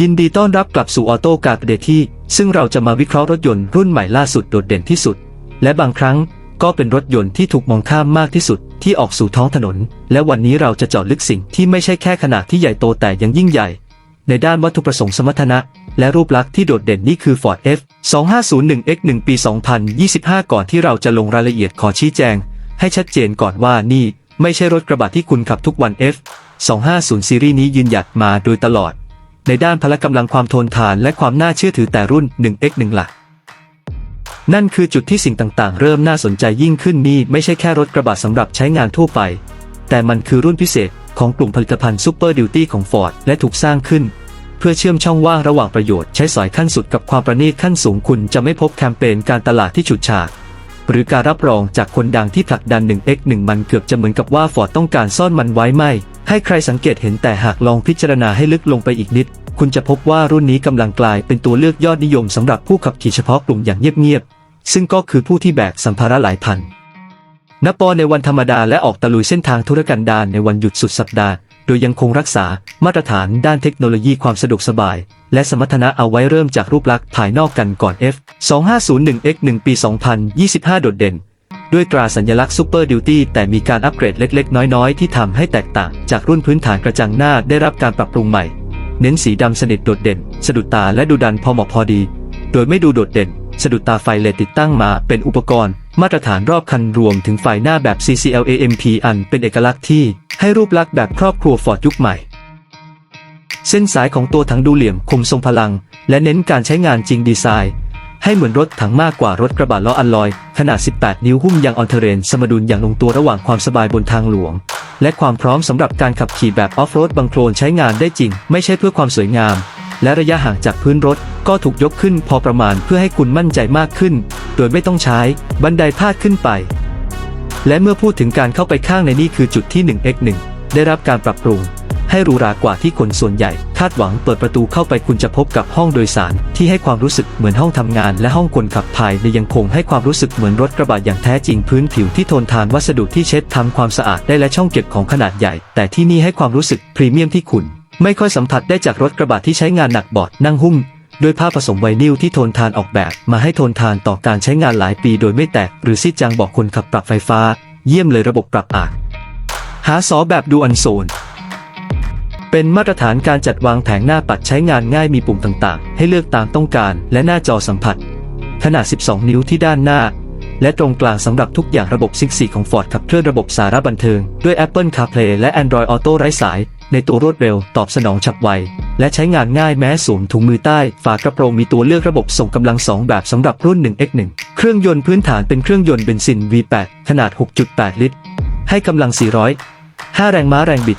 ยินดีต้อนรับกลับสู่ออโต้การ์เดที่ ซึ่งเราจะมาวิเคราะห์รถยนต์รุ่นใหม่ล่าสุดโดดเด่นที่สุด และบางครั้งก็เป็นรถยนต์ที่ถูกมองข้ามมากที่สุดที่ออกสู่ท้องถนน และวันนี้เราจะเจาะลึกสิ่งที่ไม่ใช่แค่ขนาดที่ใหญ่โตแต่ยังยิ่งใหญ่ ในด้านวัตถุประสงค์สมรรถนะ และรูปลักษณ์ที่โดดเด่นนี่คือ Ford F 2501 X 1 ปี 2025 ก่อนที่เราจะลงรายละเอียดขอชี้แจง ให้ชัดเจนก่อนว่านี่ ไม่ใช่รถกระบะที่คุณขับทุกวัน F 250ซีรีส์นี้ยืนหยัดมาโดยตลอด ในด้านพละกำลังความทนทานและความน่าเชื่อถือแต่รุ่น 1X 1 หลักนั่นคือจุดที่สิ่งต่างๆ เริ่มน่าสนใจยิ่งขึ้นนี่ไม่ใช่แค่รถกระบะสำหรับใช้งานทั่วไป แต่มันคือรุ่นพิเศษของกลุ่มผลิตภัณฑ์ซูเปอร์ดิวตี้ของ Ford และถูกสร้างขึ้น เพื่อเชื่อมช่องว่างระหว่างประโยชน์ใช้สอยขั้นสุดกับความประณีตขั้นสูงคุณจะไม่พบแคมเปญการตลาดที่ฉุดฉาดหรือการรับรองจากคนดังที่ผลักดัน 1x1 มันเกือบจะเหมือนกับว่า Ford ต้องการซ่อนมันไว้ไม่ ให้ใครสังเกตเห็นแต่หากลองพิจารณาให้ลึกลงไปอีกนิด คุณจะพบว่ารุ่นนี้กำลังกลายเป็นตัวเลือกยอดนิยมสำหรับผู้ขับขี่เฉพาะกลุ่มอย่างเงียบๆ ซึ่งก็คือผู้ที่แบกสัมภาระหลายพันนับปอในวันธรรมดาและออกตะลุยเส้นทางธุรกันดารในวันหยุดสุดสัปดาห์ โดยยังคงรักษามาตรฐานด้านเทคโนโลยีความสะดวกสบาย และสมรรถนะเอาไว้เริ่มจากรูปลักษณ์ภายนอกกันก่อน F 2501 X 1ปี 2025 โดดเด่น ด้วยตราสัญลักษณ์ซูเปอร์ดิวตี้แต่มีการอัปเกรดเล็กๆ น้อยๆ ที่ทำให้แตกต่างจากรุ่นพื้นฐานกระจังหน้าได้รับการปรับปรุงใหม่ เน้นสีดำสนิทโดดเด่น สะดุดตาและดูดันพอเหมาะพอดี โดยไม่ดูโดดเด่น สะดุดตาไฟเลดติดตั้งมาเป็นอุปกรณ์ มาตรฐานรอบคันรวมถึงไฟหน้าแบบ CCLAMP อันเป็นเอกลักษณ์ที่ให้รูปลักษณ์แบบครอบครัวฟอร์ดยุคใหม่เส้นสายของตัวถังดูเหลี่ยมคมทรงพลัง และเน้นการใช้งานจริงดีไซน์ ให้เหมือนรถถังมากกว่ารถกระบะล้ออัลลอย ขนาด 18 นิ้วหุ้มยางออนเทเรน สมดุลอย่างลงตัวระหว่างความสบายบนทางหลวง และความพร้อมสำหรับการขับขี่แบบออฟโรดบังโคลนใช้งานได้จริง ไม่ใช่เพื่อความสวยงาม และระยะห่างจากพื้นรถก็ถูกยกขึ้นพอประมาณเพื่อให้คุณมั่นใจมากขึ้น โดยไม่ต้องใช้บันไดพาดขึ้นไป และเมื่อพูดถึงการเข้าไปข้างในนี่คือจุดที่ 1x1 ได้รับการปรับปรุง ให้หรูหรากว่าที่คนส่วนใหญ่ คาดหวังเปิดประตูเข้าไปคุณจะพบกับห้องโดยสาร ที่ให้ความรู้สึกเหมือนห้องทำงาน และห้องคนขับภายในยังคงให้ความรู้สึกเหมือนรถกระบะอย่างแท้จริงพื้นผิวที่ทนทานวัสดุที่เช็ดทำความสะอาดได้และช่องเก็บของขนาดใหญ่ แต่ที่นี่ให้ความรู้สึกพรีเมียมที่คุณ ไม่ค่อยสัมผัสได้จากรถกระบะที่ใช้งานหนักบอดนั่งหุ้มโดยผ้าผสมไวนิลที่ทนทานออกแบบ มาให้ทนทานต่อการใช้งานหลายปีโดยไม่แตก หรือซีดจางบอกคนขับปรับไฟฟ้า เยี่ยมเลยระบบปรับอากหาสอแบบดูอันโซน เป็นมาตรฐานการจัดวางแผงหน้าปัดใช้งานง่ายมีปุ่มต่างๆ ให้เลือกตามต้องการและหน้าจอสัมผัส ขนาด 12 นิ้วที่ด้านหน้า และตรงกลางสำหรับทุกอย่างระบบซิกซีของ Ford ขับเคลื่อนระบบสาระบันเทิง ด้วย Apple CarPlay และ Android Auto ไร้สาย ในตัวรวดเร็วตอบสนองฉับไว และใช้งานง่ายแม้สวมถุงมือใต้ ฝากระโปรงมีตัวเลือกระบบส่งกำลัง 2 แบบสำหรับรุ่น 1X1 เครื่องยนต์พื้นฐานเป็นเครื่องยนต์เบนซิน V8 ขนาด 6.8 ลิตร ให้กำลัง 400 5 แรงม้าแรงบิด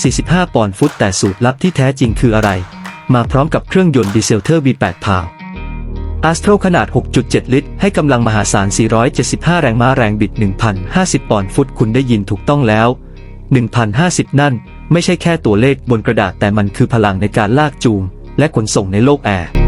445 ปอนด์ฟุต แต่สูตรลับที่แท้จริงคืออะไร มาพร้อมกับเครื่องยนต์ดีเซลเทอร์ V8 พาวอัสโตรขนาด 6.7 ลิตร ให้กำลังมหาศาล 475 แรงม้าแรงบิด 1,050 ปอนด์ฟุต คุณได้ยินถูกต้องแล้ว 1,050 นั่น ไม่ใช่แค่ตัวเลขบนกระดาษแต่มันคือพลังในการลากจูง และขนส่งในโลกแอร์